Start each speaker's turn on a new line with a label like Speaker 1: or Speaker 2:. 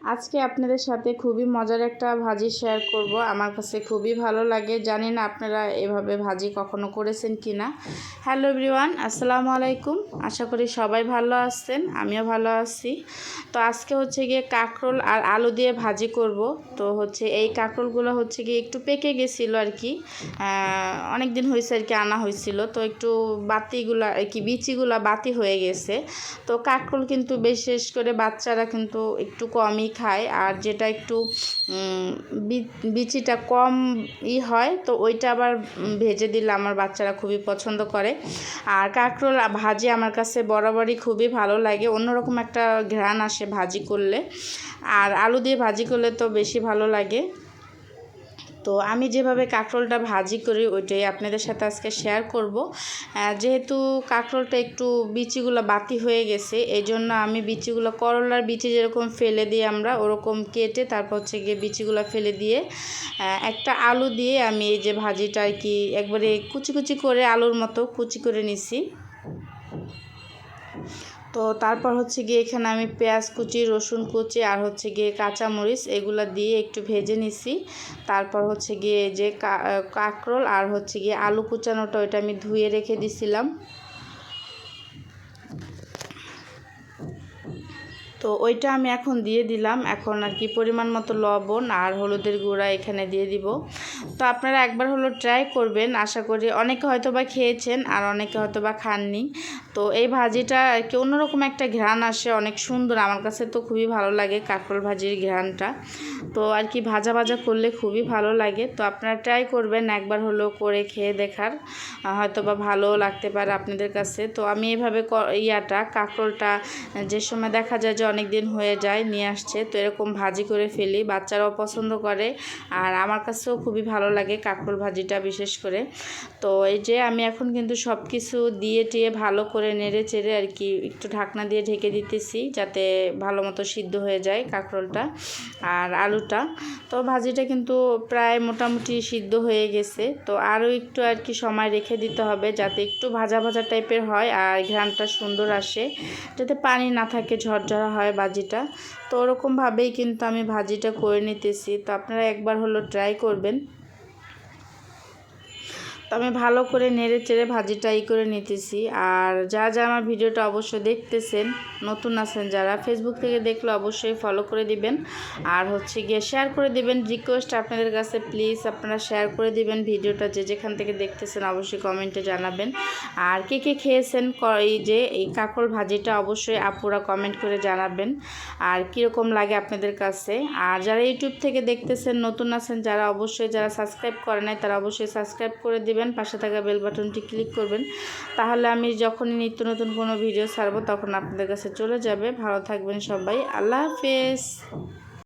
Speaker 1: আজকে আপনাদের সাথে খুবই মজার একটা ভাজি শেয়ার করব। আমার কাছে খুবই ভালো লাগে। জানি না আপনারা এভাবে ভাজি কখনো করেছেন কি না হ্যালো এভরিওয়ান আসসালামু আলাইকুম। আশা করি সবাই ভালো আছেন, আমিও ভালো আছি। তো আজকে হচ্ছে গিয়ে কাঁকরোল আর আলু দিয়ে ভাজি করব। তো হচ্ছে এই কাঁকরোলগুলো হচ্ছে গিয়ে একটু পেকে গেছিল আর কি। অনেক দিন হয়েছে আর কি, আনা হয়েছিল তো একটু বাতিগুলা, আর কি বিচিগুলা বাতি হয়ে গেছে। তো কাঁকরোল কিন্তু বিশেষ করে বাচ্চারা কিন্তু একটু কমই খায় আর যেটা একটু বিচিটা কম ই হয়, তো ওইটা আবার ভেজে দিলে আমার বাচ্চারা খুবই পছন্দ করে। আর কাঁকরোল ভাজি আমার কাছে বরাবরই খুবই ভালো লাগে, অন্যরকম একটা ঘ্রাণ আসে ভাজি করলে। আর আলু দিয়ে ভাজি করলে তো বেশি ভালো লাগে। তো আমি যেভাবে কাঁকরোলটা ভাজি করি, ওইটাই আপনাদের সাথে আজকে শেয়ার করব। যেহেতু কাঁকরোলটা একটু বিচিগুলো বাতি হয়ে গেছে, এই জন্য আমি বিচিগুলো করলার বিচি যেরকম ফেলে দিই আমরা ওরকম কেটে তারপর হচ্ছে গিয়ে বিচিগুলো ফেলে দিয়ে একটা আলু দিয়ে আমি এই যে ভাজিটা আর কি একবারে কুচি কুচি করে আলুর মতো কুচি করে নিছি। তো তারপর হচ্ছে গিয়ে এখানে আমি পেঁয়াজ কুচি, রসুন কুচি আর হচ্ছে গিয়ে কাঁচামরিচ এগুলো দিয়ে একটু ভেজে নিছি। তারপর হচ্ছে গিয়ে যে কাঁকরোল আর হচ্ছে গিয়ে আলু কুচানোটা ওইটা আমি ধুয়ে রেখে দিছিলাম। তো ওইটা আমি এখন দিয়ে দিলাম। এখন আর কি পরিমাণ মতো লবণ আর হলুদের গুঁড়া এখানে দিয়ে দিব। তো আপনারা একবার হলো ট্রাই করবেন। আশা করি অনেকে হয়তো বা খেয়েছেন আর অনেকে হয়তো বা খাননি। তো এই ভাজিটা আর কি অন্যরকম একটা ঘ্রাণ আসে, অনেক সুন্দর। আমার কাছে তো খুবই ভালো লাগে কাঁকরোল ভাজির ঘ্রাণটা। তো আর কি ভাজা ভাজা করলে খুবই ভালো লাগে। তো আপনারা ট্রাই করবেন একবার হলো করে খেয়ে দেখার। হয়তো বা ভালো লাগতে পারে আপনাদের কাছে। তো আমি এভাবে ইয়াটা, কাঁকরোলটা, যে সময় দেখা যায় যে অনেক দিন হয়ে যায়, নিয়ে আসছে। তো এরকম ভাজি করে ফেলি, বাচ্চারাও পছন্দ করে আর আমার কাছেও খুবই ভালো লাগে কাঁকরোল ভাজিটা বিশেষ করে। তো এই যে আমি এখন কিন্তু সব কিছু দিয়ে টিয়ে ভালো করে নেড়ে চেড়ে আর কি একটু ঢাকনা দিয়ে ঢেকে দিতেছি যাতে ভালো মতো সিদ্ধ হয়ে যায় কাঁকরোলটা আর আলুটা। তো ভাজিটা কিন্তু প্রায় মোটামুটি সিদ্ধ হয়ে গেছে। তো আরও একটু আর কি সময় রেখে দিতে হবে যাতে একটু ভাজা ভাজা টাইপের হয় আর ঘ্রানটা সুন্দর আসে, যাতে পানি না থাকে ঝরঝরা হয় ভাজিটা। তো ওরকমভাবেই কিন্তু আমি ভাজিটা করে নিতেছি। তো আপনারা একবার হলো ট্রাই করবেন। তো আমি ভালো করে নেড়ে চেড়ে ভাজিটা ই করে নিতেছি। আর যা যা আমার ভিডিওটা অবশ্যই দেখতেছেন, নতুন আছেন যারা ফেসবুক থেকে দেখলে অবশ্যই ফলো করে দিবেন। আর হচ্ছে গিয়ে শেয়ার করে দিবেন। রিকোয়েস্ট আপনাদের কাছে প্লিজ আপনারা শেয়ার করে দিবেন ভিডিওটা, যে যেখান থেকে দেখতেছেন অবশ্যই কমেন্টে জানাবেন। আর কে কে খেয়েছেন এই যে এই কাকল ভাজিটা অবশ্যই আপুরা কমেন্ট করে জানাবেন। আর কীরকম লাগে আপনাদের কাছে। আর যারা ইউটিউব থেকে দেখতেছেন, নতুন আছেন, যারা অবশ্যই, যারা সাবস্ক্রাইব করে নাই, তারা অবশ্যই সাবস্ক্রাইব করে দিবেন। দিবেন, পাশে থাকা বেল বাটনটি ক্লিক করবেন। তাহলে আমি যখনই নিত্য নতুন কোনো ভিডিও ছাড়বো, তখন আপনাদের কাছে চলে যাবে। ভালো থাকবেন সবাই। আল্লাহ হাফেজ।